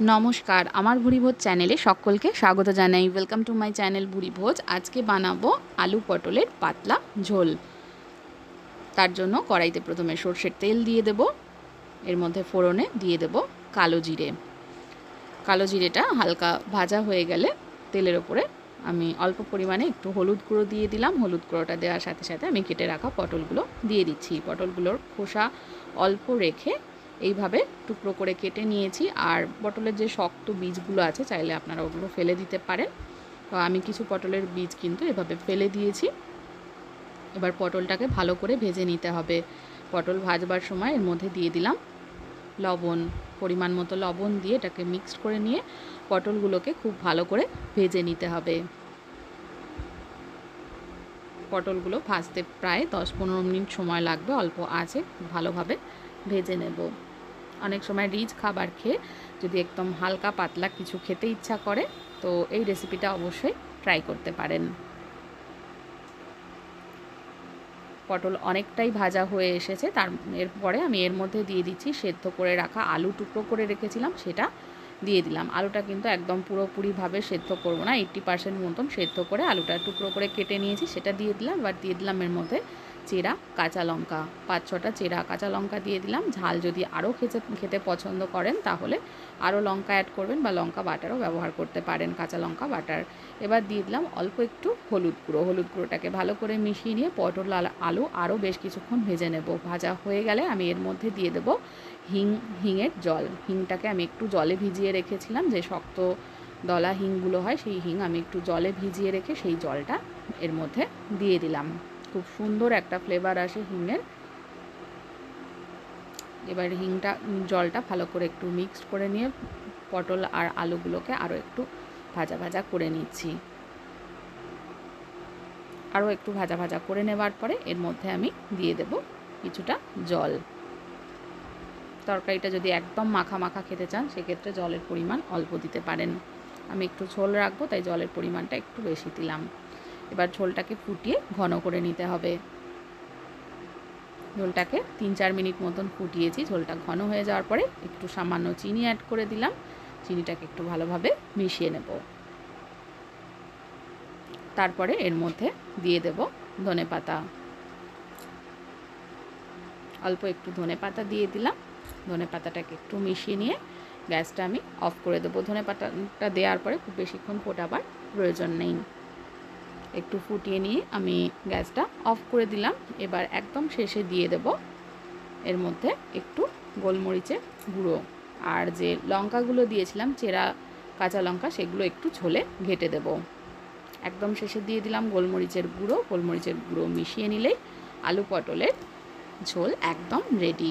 নমস্কার, আমার ভুড়িভোজ চ্যানেলে সকলকে স্বাগত জানাই। ওয়েলকাম টু মাই চ্যানেল ভুড়িভোজ আজকে বানাবো আলু পটলের পাতলা ঝোল। তার জন্য কড়াইতে প্রথমে সর্ষের তেল দিয়ে দেব, এর মধ্যে ফোড়নে দিয়ে দেব কালো জিরে। কালো জিরেটা হালকা ভাজা হয়ে গেলে তেলের ওপরে আমি অল্প পরিমাণে একটু হলুদ গুঁড়ো দিয়ে দিলাম। হলুদ গুঁড়োটা দেওয়ার সাথে সাথে আমি কেটে রাখা পটলগুলো দিয়ে দিচ্ছি। পটলগুলোর খোসা অল্প রেখে এইভাবে টুকরো করে কেটে নিয়েছি। আর পটলের যে শক্ত বীজগুলো আছে, চাইলে আপনারা ওগুলো ফেলে দিতে পারেন। তো আমি কিছু পটলের বীজ কিন্তু এভাবে ফেলে দিয়েছি। এবার পটলটাকে ভালো করে ভেজে নিতে হবে। পটল ভাজবার সময় এর মধ্যে দিয়ে দিলাম লবণ, পরিমাণ মতো লবণ দিয়ে এটাকে মিক্সড করে নিয়ে পটলগুলোকে খুব ভালো করে ভেজে নিতে হবে। পটলগুলো ভাজতে প্রায় দশ পনেরো মিনিট সময় লাগবে, অল্প আছে ভালোভাবে। ভেজে নেব। অনেক সময় রিচ খাবার খেয়ে যদি একদম হালকা পাতলা কিছু খেতে ইচ্ছা করে, তো এই রেসিপিটা অবশ্যই ট্রাই করতে পারেন। পটল অনেকটাই ভাজা হয়ে এসেছে, তার এরপরে আমি এর মধ্যে দিয়ে দিচ্ছি সেদ্ধ করে রাখা আলু টুকরো করে রেখেছিলাম, সেটা দিয়ে দিলাম। আলুটা কিন্তু একদম পুরোপুরিভাবে সেদ্ধ করব না এইট্টি পার্সেন্ট মতন সেদ্ধ করে আলুটা টুকরো করে কেটে নিয়েছি, সেটা দিয়ে দিলাম, এবার দিয়ে দিলাম এর মধ্যে চেরা, কাঁচা লঙ্কা। পাঁচ, ছটা চেরা, কাঁচা লঙ্কা দিয়ে দিলাম। ঝাল যদি আরও খেতে খেতে পছন্দ করেন, তাহলে আরও লঙ্কা অ্যাড করবেন বা লঙ্কা বাটারও ব্যবহার করতে পারেন, কাঁচা লঙ্কা বাটার। এবার দিয়ে দিলাম অল্প একটু হলুদ গুঁড়ো। হলুদ গুঁড়োটাকে ভালো করে মিশিয়ে নিয়ে পটল আলু আরও বেশ কিছুক্ষণ ভেজে নেব। ভাজা হয়ে গেলে আমি এর মধ্যে দিয়ে দেবো হিং হিংয়ের জল। হিংটাকে আমি একটু জলে ভিজিয়ে রেখেছিলাম। যে শক্ত দলা হিংগুলো হয়, সেই হিং আমি একটু জলে ভিজিয়ে রেখে সেই জলটা এর মধ্যে দিয়ে দিলাম। খুব সুন্দর একটা ফ্লেভার আসে হিংয়ের। এবার হিংটা, জলটা ভালো করে একটু মিক্সড করে নিয়ে পটল আর আলুগুলোকে আরও একটু ভাজা ভাজা করে নিচ্ছি। আরও একটু ভাজা ভাজা করে নেবার পরে এর মধ্যে আমি দিয়ে দেব কিছুটা জল। তরকারিটা যদি একদম মাখা মাখা খেতে চান, সেক্ষেত্রে জলের পরিমাণ অল্প দিতে পারেন। আমি একটু ঝোল রাখব, তাই জলের পরিমাণটা একটু বেশি দিলাম। এবার ঝোলটাকে ফুটিয়ে ঘন করে নিতে হবে। ঝোলটাকে তিন চার মিনিট মতন ফুটিয়েছি, ঝোলটা ঘন হয়ে যাওয়ার পরে একটু সামান্য চিনি অ্যাড করে দিলাম। চিনিটাকে একটু ভালোভাবে মিশিয়ে নেব। তারপরে এর মধ্যে দিয়ে দেব ধনে পাতা। অল্প একটু ধনে পাতা দিয়ে দিলাম। ধনে পাতাটাকে একটু মিশিয়ে নিয়ে গ্যাসটা আমি অফ করে দেবো। ধনে পাতাটা দেওয়ার পরে খুব বেশিক্ষণ ফোটাবার প্রয়োজন নেই। একটু ফুটিয়ে নিয়ে আমি গ্যাসটা অফ করে দিলাম। এবার একদম শেষে দিয়ে দেব এর মধ্যে একটু গোলমরিচের গুঁড়ো। আর যে লঙ্কাগুলো দিয়েছিলাম, চেরা কাঁচা লঙ্কা, সেগুলো একটু ঝোলে ঘেটে দেব। একদম শেষে দিয়ে দিলাম গোলমরিচের গুঁড়ো। গোলমরিচের গুঁড়ো মিশিয়ে নিলেই আলু পটলের ঝোল একদম রেডি